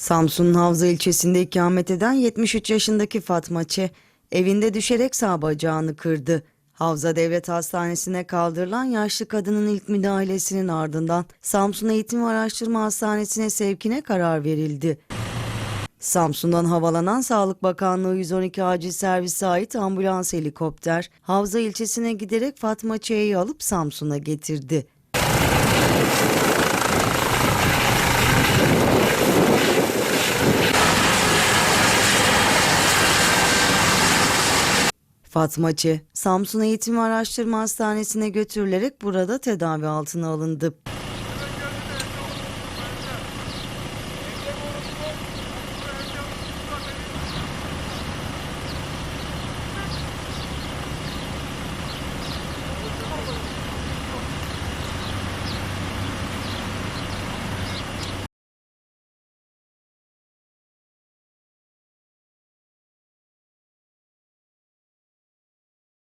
Samsun'un Havza ilçesinde ikamet eden 73 yaşındaki Fatma Ç. evinde düşerek sağ bacağını kırdı. Havza Devlet Hastanesi'ne kaldırılan yaşlı kadının ilk müdahalesinin ardından Samsun Eğitim ve Araştırma Hastanesi'ne sevkine karar verildi. Samsun'dan havalanan Sağlık Bakanlığı 112 acil servise ait ambulans helikopter Havza ilçesine giderek Fatma Ç'yi alıp Samsun'a getirdi. Fatma Ç. Samsun Eğitim Araştırma Hastanesi'ne götürülerek burada tedavi altına alındı.